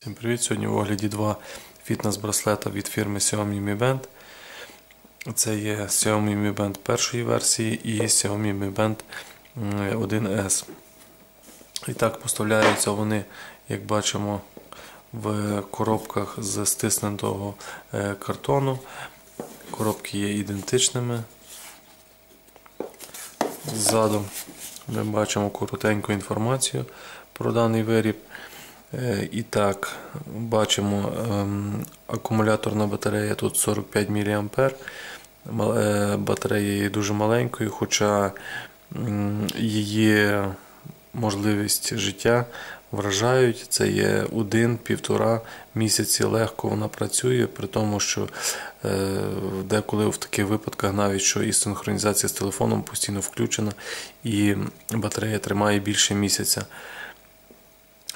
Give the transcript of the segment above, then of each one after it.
Всім привіт! Сьогодні в огляді два фітнес-браслета від фірми Xiaomi Mi Band. Це є Xiaomi Mi Band першої версії і Xiaomi Mi Band 1S. І так поставляються вони, як бачимо, в коробках з стиснутого е, картону. Коробки є ідентичними. Ззаду ми бачимо коротеньку інформацію про даний виріб. Е, і так, бачимо ем, акумуляторна батарея тут 45 мА. Е, батарея є дуже маленькою, хоча її можливість життя вражають. Це є один-півтора місяці легко вона працює, при тому, що е, деколи в таких випадках навіть що і синхронізація з телефоном постійно включена, і батарея тримає більше місяця.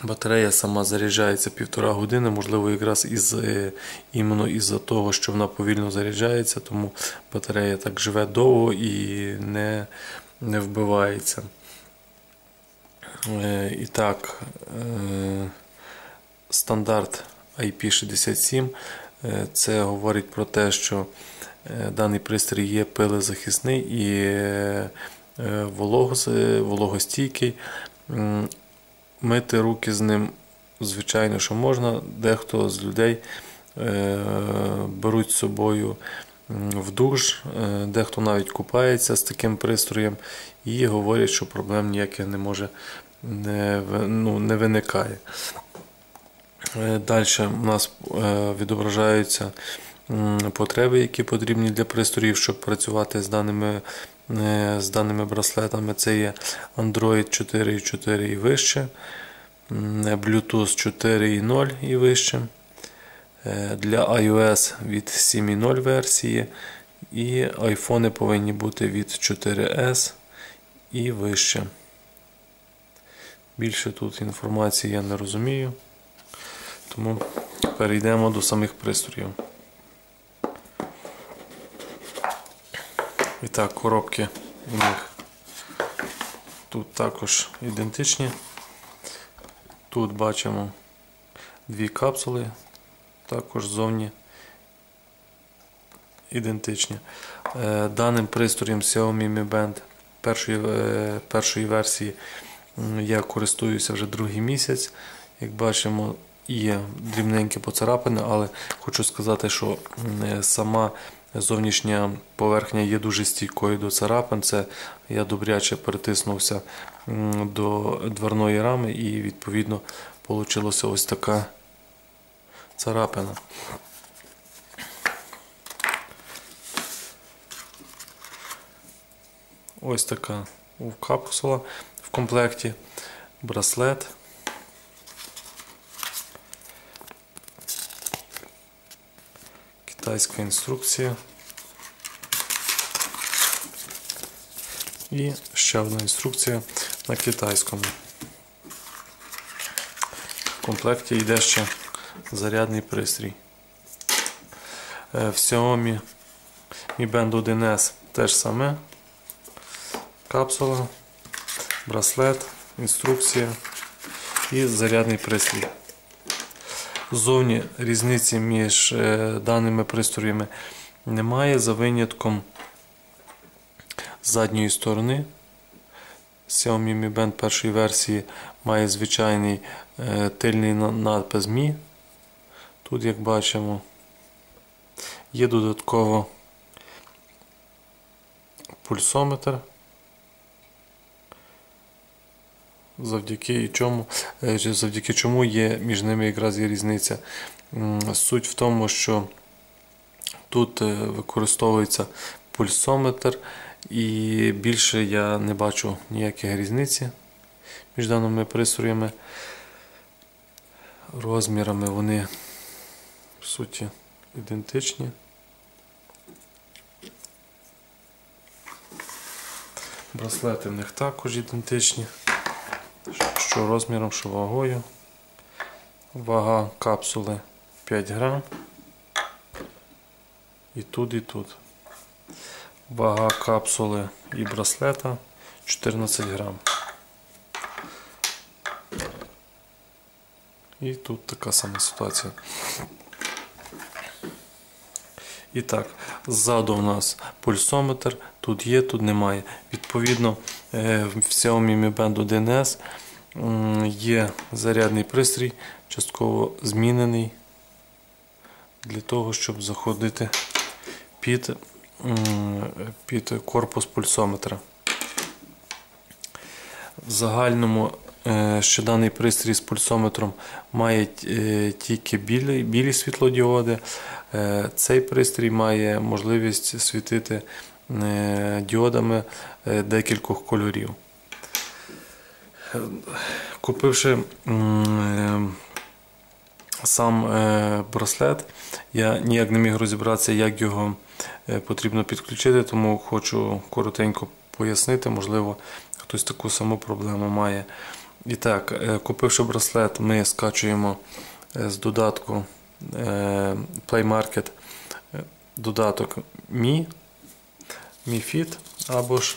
Батарея сама заряджається півтора години, можливо, якраз із, е, іменно із-за того, що вона повільно заряджається, тому батарея так живе довго і не не вбивається. Е, і так, е, стандарт IP67 це говорить про те, що даний пристрій є пилезахисний і вологостійкий. Мити руки з ним, звичайно, що можна. Дехто з людей е, беруть з собою в душ, е, дехто навіть купається з таким пристроєм і говорять, що проблем ніяких не може не, ну, не виникає. Е, Далі у нас відображаються потреби, які потрібні для пристроїв, щоб працювати з даними Е, з даними браслетами. Це є Android 4.4 і вище, Bluetooth 4.0 і вище. Е, для iOS від 7.0 версії. І iPhone повинні бути від 4S і вище. Більше тут інформації я не розумію. Тому перейдемо до самих пристроїв. І так, коробки у них тут також ідентичні. Тут бачимо дві капсули, також зовні ідентичні. Е, даним пристроєм Xiaomi Mi Band першої, е, першої версії я користуюся вже другий місяць. Як бачимо, є дрібненькі поцарапини, але хочу сказати, що сама Зовнішня поверхня є дуже стійкою до царапин. Це я добряче притиснувся до дверної рами і відповідно вийшла ось така царапина. Ось така капсула комплекті, браслет. китайська інструкція. І ще одна інструкція на китайському. В комплекті йде ще зарядний пристрій. Е, в Xiaomi Mi Band 1S теж саме. Капсула, браслет, інструкція і зарядний пристрій. Зовні різниці між е, даними пристроями немає за винятком задньої сторони. Xiaomi Mi Band першої версії має звичайний е, тильний надпис Mi. Тут, як бачимо, є додатково пульсометр. Завдяки чому е, завдяки чому є між ними якраз є різниця. Суть в тому, що тут е, використовується пульсометр, і більше я не бачу ніяких різниці між даними пристроями. Розмірами вони в суті ідентичні. Браслети в них також ідентичні що розміром, що вагою. Вага капсули 5 грам. І тут, і тут. Вага капсули і браслета 14 грам. І тут така сама ситуація. І так, ззаду у нас пульсометр, тут є, тут немає. Відповідно, в Xiaomi Mi Band 1S є зарядний пристрій, частково змінений для того, щоб заходити під, під корпус пульсометра. В загальному, е, що даний пристрій з пульсометром має е, тільки білі, білі світлодіоди, е, цей пристрій має можливість світити е, діодами е, декількох кольорів. Е, Купивши е, сам е, браслет, я ніяк не міг розібратися, як його е, потрібно підключити, тому хочу коротенько пояснити, можливо, хтось таку саму проблему має. І так, е, купивши браслет, ми скачуємо е, з додатку е, Play Market е, додаток Mi, Fit, або ж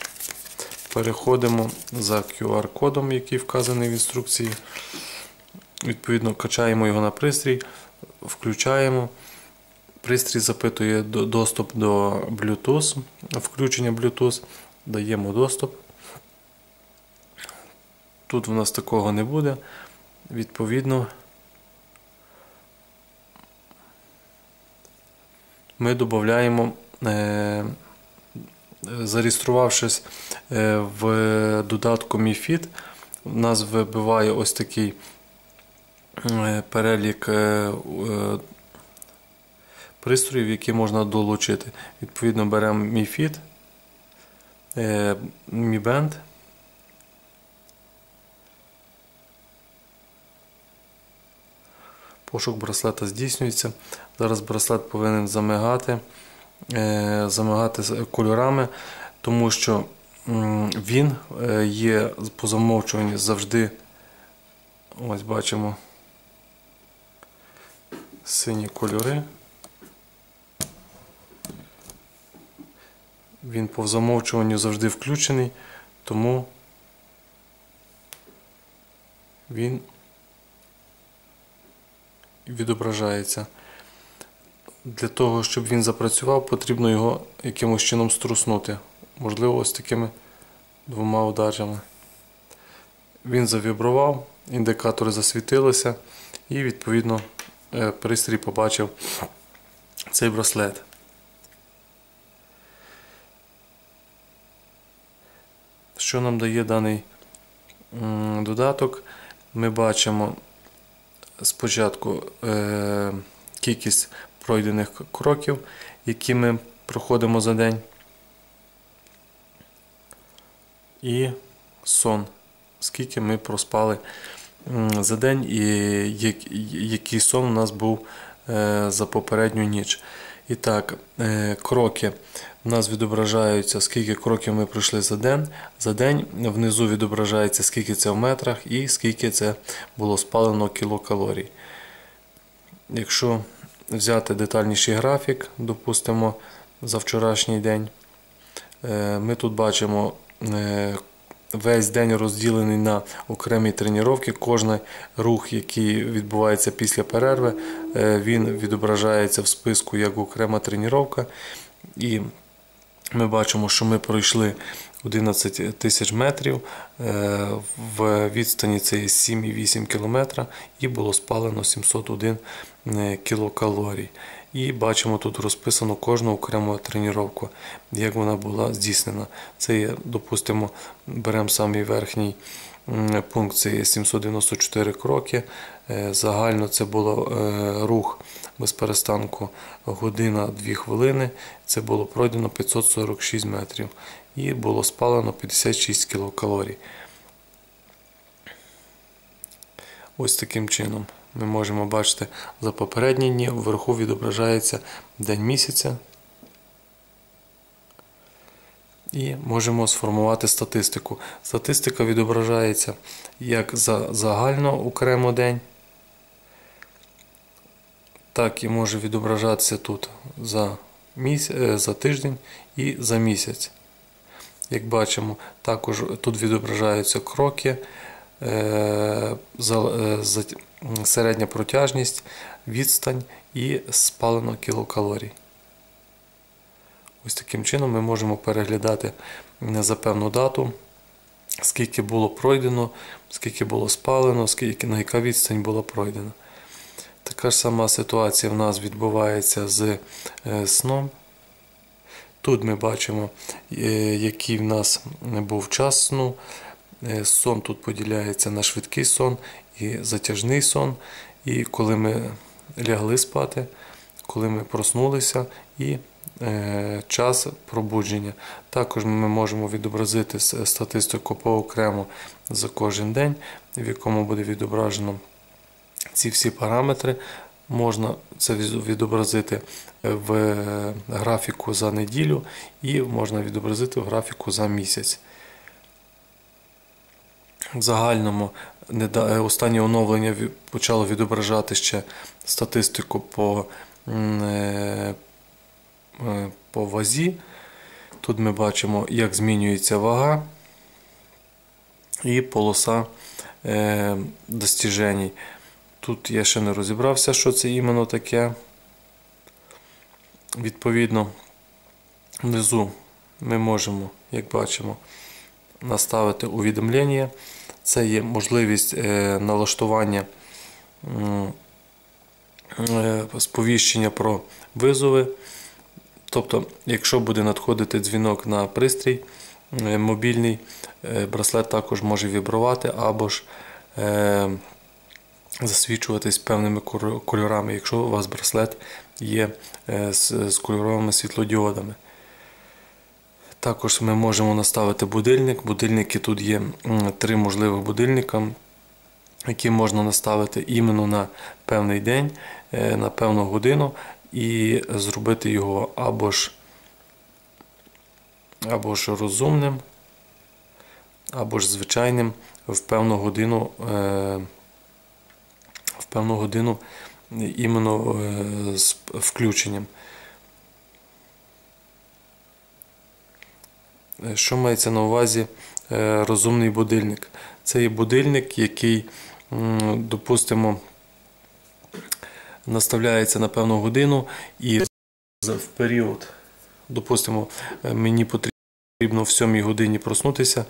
переходимо за QR-кодом, який вказаний в інструкції. Відповідно, качаємо його на пристрій, включаємо. Пристрій запитує доступ до Bluetooth, включення Bluetooth, даємо доступ. Тут в нас такого не буде. Відповідно, ми додаємо, е, зареєструвавшись е, в додатку MiFit, у нас вибиває ось такий е, перелік е, пристроїв, які можна долучити. Відповідно, беремо Mi Fit, е, Mi Band. Пошук браслета здійснюється. Зараз браслет повинен замигати, е, замигати з кольорами, тому що він е, є по замовчуванні завжди. Ось бачимо сині кольори. Він по замовчуванню завжди включений, тому він відображається. Для того, щоб він запрацював, потрібно його якимось чином струснути. Можливо, ось такими двома ударами. Він завібрував, індикатори засвітилися, і, відповідно, е, пристрій побачив цей браслет. Що нам дає даний додаток? Ми бачимо спочатку е, кількість пройдених кроків, які ми проходимо за день, і сон, скільки ми проспали за день, і який сон у нас був е, за попередню ніч. І так, е, кроки у нас відображаються, скільки кроків ми пройшли за день. За день внизу відображається, скільки це в метрах і скільки це було спалено кілокалорій. Якщо взяти детальніший графік, допустимо, за вчорашній день, е, ми тут бачимо е, весь день розділений на окремі тренування. Кожен рух, який відбувається після перерви, е, він відображається в списку як окрема тренування. Ми бачимо, що ми пройшли 11 тисяч метрів, е, в відстані це 7,8 км і було спалено 701 е, кілокалорій. І бачимо тут розписано кожну окрему тренування, як вона була здійснена. Це є, допустимо, беремо самий верхній пункт, це 794 кроки. Е, Загально це було е, рух без перестанку година 2 хвилини. Це було пройдено 546 метрів і було спалено 56 кілокалорій. Ось таким чином ми можемо бачити за попередні дні вверху відображається день місяця. І можемо сформувати статистику. Статистика відображається як за загально окремо день, так і може відображатися тут за, місяць, за тиждень і за місяць. Як бачимо, також тут відображаються кроки, е, е, середня протяжність, відстань і спалено кілокалорій. Ось таким чином ми можемо переглядати за певну дату, скільки було пройдено, скільки було спалено, скільки на яка відстань була пройдена. Така ж сама ситуація в нас відбувається з е, сном. Тут ми бачимо, е, який в нас був час сну. Е, Сон тут поділяється на швидкий сон і затяжний сон. І коли ми лягли спати, коли ми проснулися і час пробудження. Також ми можемо відобразити статистику поокремо за кожен день, в якому буде відображено ці всі параметри. Можна це відобразити в е, графіку за неділю і можна відобразити в графіку за місяць. В загальному е, останнє оновлення почало відображати ще статистику по, е, е, по вазі. Тут ми бачимо, як змінюється вага і полоса е, достіжень. Тут я ще не розібрався, що це іменно таке. Відповідно, внизу ми можемо, як бачимо, наставити увідомлення. Це є можливість е, налаштування е, сповіщення про визови. Тобто, якщо буде надходити дзвінок на пристрій е, мобільний, е, браслет також може вібрувати або ж е, засвічуватись певними кольорами, якщо у вас браслет є з, кольоровими світлодіодами. Також ми можемо наставити будильник. Будильники тут є три можливих будильника, які можна наставити іменно на певний день, на певну годину і зробити його або ж, або ж розумним, або ж звичайним в певну годину. е, В певну годину іменно е, з включенням. Е, Що мається на увазі розумний будильник? Це є будильник, який, допустимо, наставляється на певну годину і в період, допустимо, е, мені потрібно в 7 годині проснутися.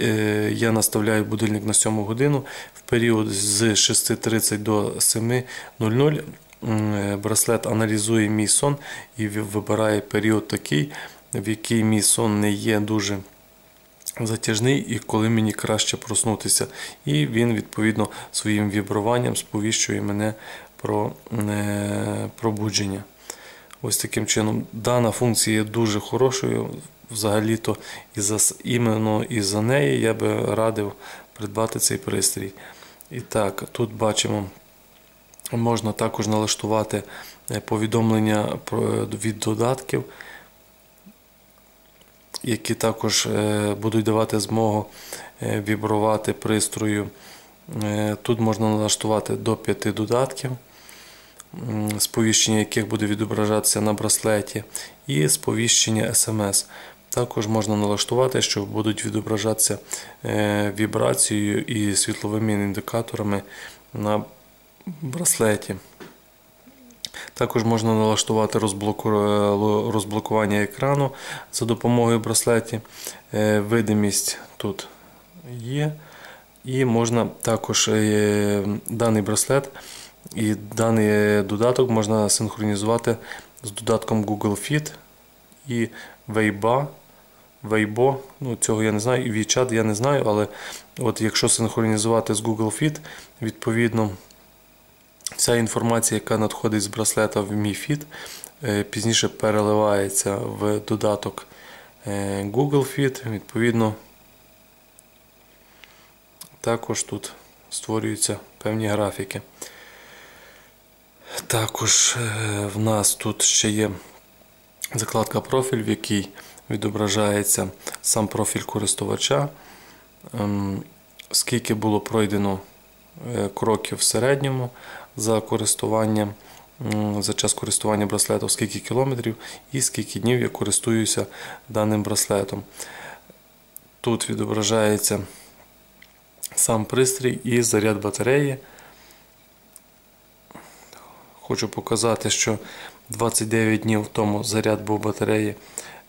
е, Я наставляю будильник на 7 годину. В період з 6.30 до 7.00 е, браслет аналізує мій сон і вибирає період такий, в який мій сон не є дуже затяжний і коли мені краще проснутися. І він відповідно своїм вібруванням сповіщує мене про е, пробудження. Ось таким чином, дана функція є дуже хорошою. Взагалі-то іменно і за неї я би радив придбати цей пристрій. І так, тут бачимо, можна також налаштувати е, повідомлення від додатків які також е, будуть давати змогу е, вібрувати пристрою. Е, Тут можна налаштувати до 5 додатків, сповіщення яких буде відображатися на браслеті, і сповіщення SMS. Також можна налаштувати, що будуть відображатися е, вібрацією і світловими індикаторами на браслеті. Також можна налаштувати розблокування екрану за допомогою браслеті. Е, Видимість тут є. І можна також е, даний браслет і даний додаток можна синхронізувати з додатком Google Fit і Weibo. Weibo, ну цього я не знаю, і WeChat я не знаю, але от якщо синхронізувати з Google Fit, відповідно Вся інформація, яка надходить з браслета в Mi Fit, е, пізніше переливається в додаток е, Google Fit. Відповідно, також тут створюються певні графіки. Також е, в нас тут ще є закладка профіль, в якій відображається сам профіль користувача, ем, скільки було пройдено е, кроків в середньому за користуванням, за час користування браслетом, скільки кілометрів і скільки днів я користуюся даним браслетом. Тут відображається сам пристрій і заряд батареї. Хочу показати, що 29 днів тому заряд був батареї.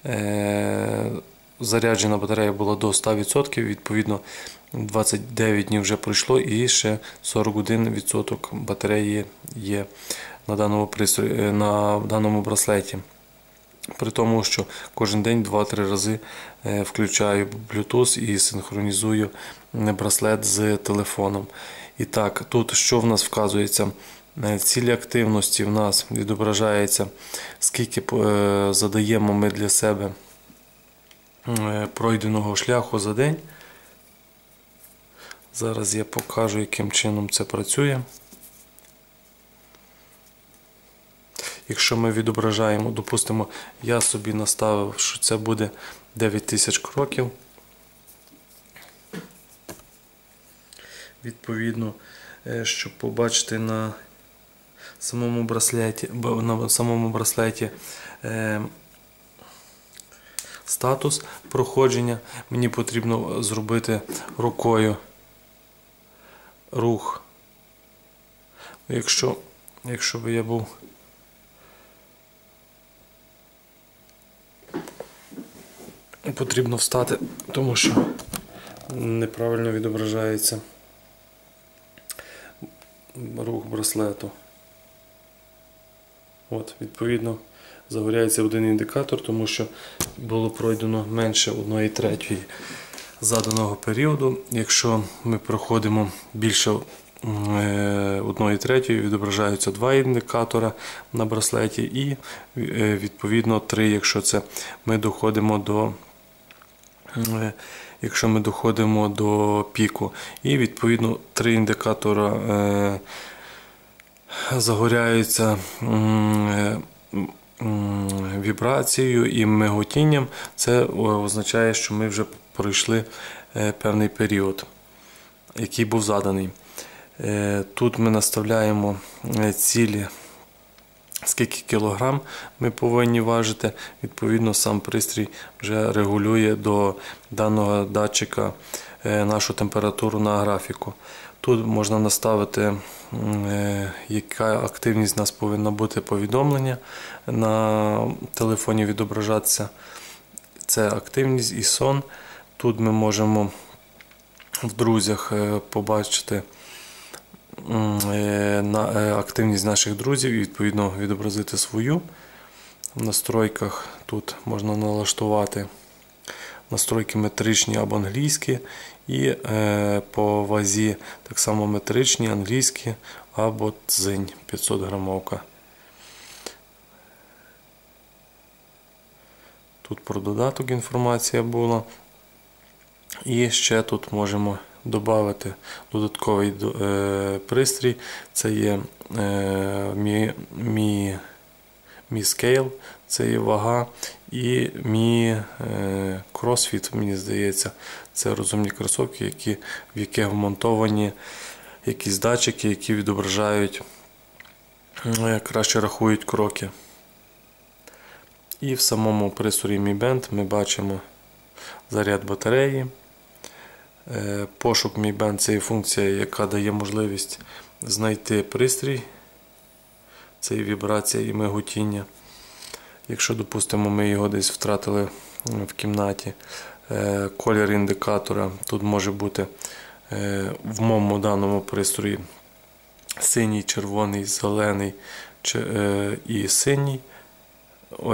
Е, заряджена батарея була до 100%, відповідно 29 днів вже пройшло і ще 41% батареї є на даному, пристрої, е, на даному браслеті. При тому, що кожен день 2-3 рази е, включаю Bluetooth і синхронізую браслет з телефоном. І так, тут що в нас вказується? Е, Цілі активності в нас відображається, скільки е, задаємо ми для себе е, пройденого шляху за день. Зараз я покажу, яким чином це працює. Якщо ми відображаємо, допустимо, я собі наставив, що це буде 9000 кроків. Відповідно, щоб побачити на самому браслеті, на самому браслеті е, статус проходження, мені потрібно зробити рукою рух. Якщо, якщо би я був потрібно встати, тому що неправильно відображається рух браслету. От, відповідно, загоряється один індикатор, тому що було пройдено менше 1 третьої заданого періоду. Якщо ми проходимо більше 1 третьої, відображаються два індикатора на браслеті, і е, відповідно 3, якщо це ми доходимо до Е, якщо ми доходимо до піку. І відповідно три індикатора е, загоряються е, вібрацією і миготінням. Це означає, що ми вже пройшли е, певний період, який був заданий. Е, Тут ми наставляємо е, цілі скільки кілограм ми повинні важити. Відповідно, сам пристрій вже регулює до даного датчика е, нашу температуру на графіку. Тут можна наставити, е, яка активність у нас повинна бути повідомлення на телефоні відображатися. Це активність і сон. Тут ми можемо в друзях е, побачити активність наших друзів і відповідно відобразити свою. В настройках тут можна налаштувати настройки метричні або англійські, і е, по вазі так само метричні, англійські або дзинь 500 грамовка. Тут про додаток інформація була. І ще тут можемо додати додатковий е, пристрій. Це є е, мі, мі, мі Scale, це є вага і мі е, CrossFit, мені здається, це розумні кросовки, які, в яких вмонтовані якісь датчики, які відображають, краще рахують кроки. І в самому пристрої Mi Band ми бачимо заряд батареї. Пошук Mi Band це є функція, яка дає можливість знайти пристрій. Це є вібрація і миготіння. Якщо, допустимо, ми його десь втратили в кімнаті, колір індикатора тут може бути в моєму даному пристрої синій, червоний, зелений і синій,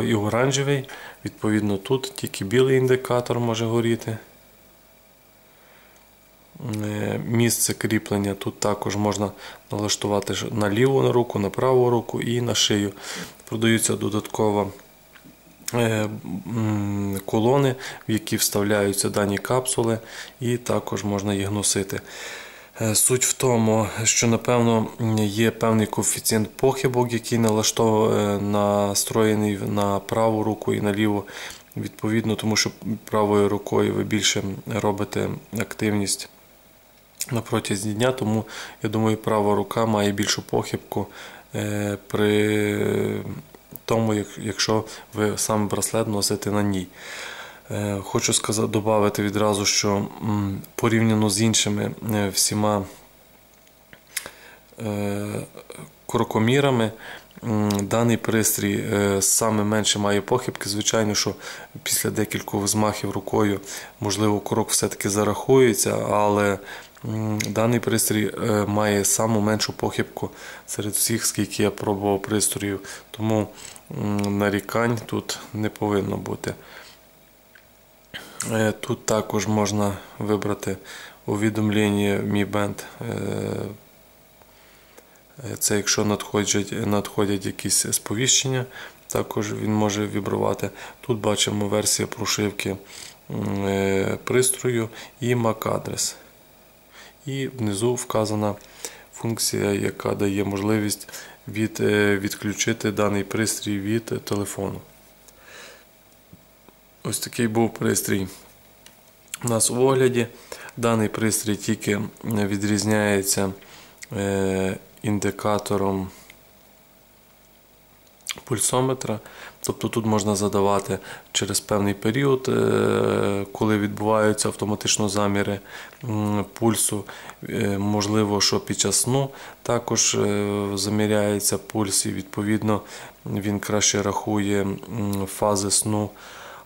і оранжевий. Відповідно, тут тільки білий індикатор може горіти. Місце кріплення тут також можна налаштувати на ліву руку, на праву руку і на шию. Продаються додатково колони, в які вставляються дані капсули, і також можна їх носити. Суть в тому, що напевно є певний коефіцієнт похибок, який настроєний на праву руку і на ліву. Відповідно, тому що правою рукою ви більше робите активність на протязі дня, тому я думаю, права рука має більшу похибку при тому, якщо ви сам браслет носите на ній. Хочу сказати, додати відразу, що порівняно з іншими всіма крокомірами. Даний пристрій е, саме менше має похибки. Звичайно, що після декількох взмахів рукою, можливо, крок все-таки зарахується, але даний пристрій е, має саму меншу похибку серед всіх, скільки я пробував пристроїв. Тому нарікань тут не повинно бути. Е, Тут також можна вибрати увідомлення Mi Band. Е, Це якщо надходять, надходять якісь сповіщення, також він може вібрувати. Тут бачимо версія прошивки пристрою і MAC-адрес. І внизу вказана функція, яка дає можливість від, е, відключити даний пристрій від телефону. Ось такий був пристрій у нас в огляді. Даний пристрій тільки відрізняється е, індикатором пульсометра. Тобто тут можна задавати через певний період, е, коли відбуваються автоматично заміри пульсу. Е, Можливо, що під час сну також е, заміряється пульс, і відповідно він краще рахує фази сну.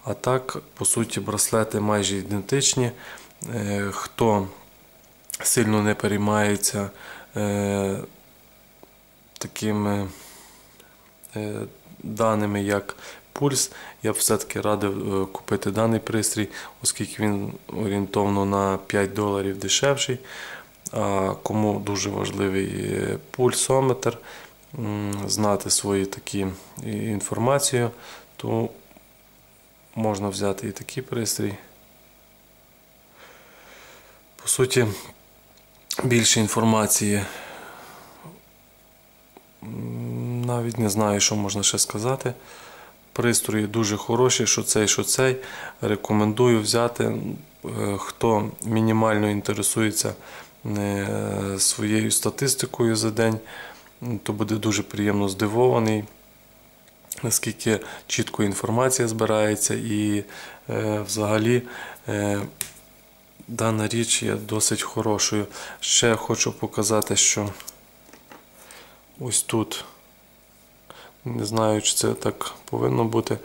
А так, по суті, браслети майже ідентичні. Хто сильно не переймається такими даними, як пульс, я б все-таки радив е, купити даний пристрій, оскільки він орієнтовно на 5 доларів дешевший. А кому дуже важливий е, пульсометр, знати свої такі інформацію, то можна взяти і такий пристрій. По суті, більше інформації навіть не знаю, що можна ще сказати. Пристрої дуже хороші, що цей, що цей. Рекомендую взяти. Е, Хто мінімально інтересується е, своєю статистикою за день, то буде дуже приємно здивований наскільки чітко інформація збирається, і е, взагалі дана річ є досить хорошою. Ще хочу показати, що ось тут, не знаю, чи це так повинно бути.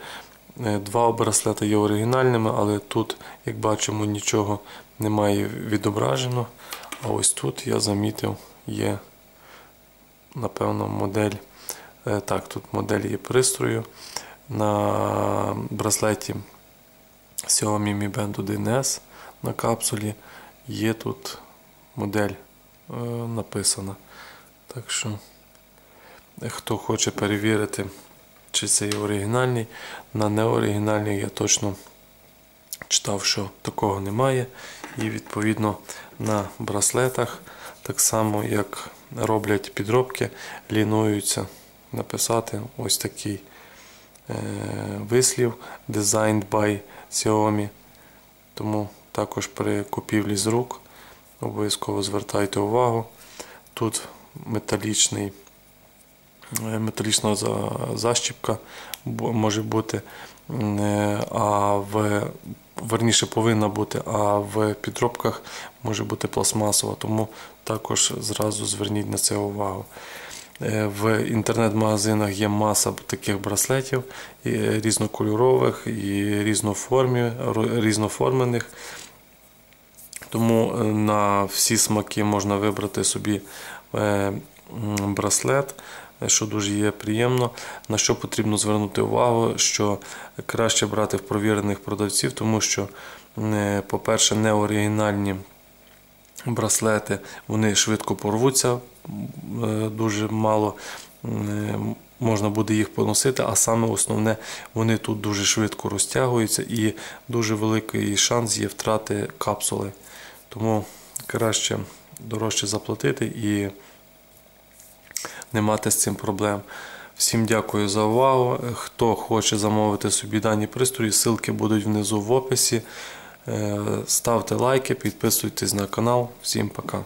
е, Два браслети є оригінальними, але тут, як бачимо, нічого немає відображено. А ось тут я замітив, є, напевно, модель. Е, Так, тут модель є пристрою. На браслеті Xiaomi Mi Band 1S на капсулі є тут модель е, написана. Так що, хто хоче перевірити, чи це є оригінальний, на неоригінальний я точно читав, що такого немає. І відповідно на браслетах, так само як роблять підробки, лінуються написати ось такий е, вислів Designed by Xiaomi. Тому також при купівлі з рук обов'язково звертайте увагу. Тут металічний, металічна за- защіпка може бути, е, а в верніше повинна бути, а в підробках може бути пластмасова, тому також зразу зверніть на це увагу. Е, В інтернет-магазинах є маса таких браслетів і різнокольорових і різноформі, різноформених. Тому е, на всі смаки можна вибрати собі е, браслет, е, що дуже є приємно. На що потрібно звернути увагу, що краще брати в провірених продавців, тому що, е, по-перше, неоригінальні браслети вони швидко порвуться, е, дуже мало е, можна буде їх поносити, а саме основне, вони тут дуже швидко розтягуються і дуже великий шанс є втрати капсули. Тому краще дорожче заплатити і не мати з цим проблем. Всім дякую за увагу. Хто хоче замовити собі дані пристрої, ссылки будуть внизу в описі. Е, Ставте лайки, підписуйтесь на канал. Всім пока.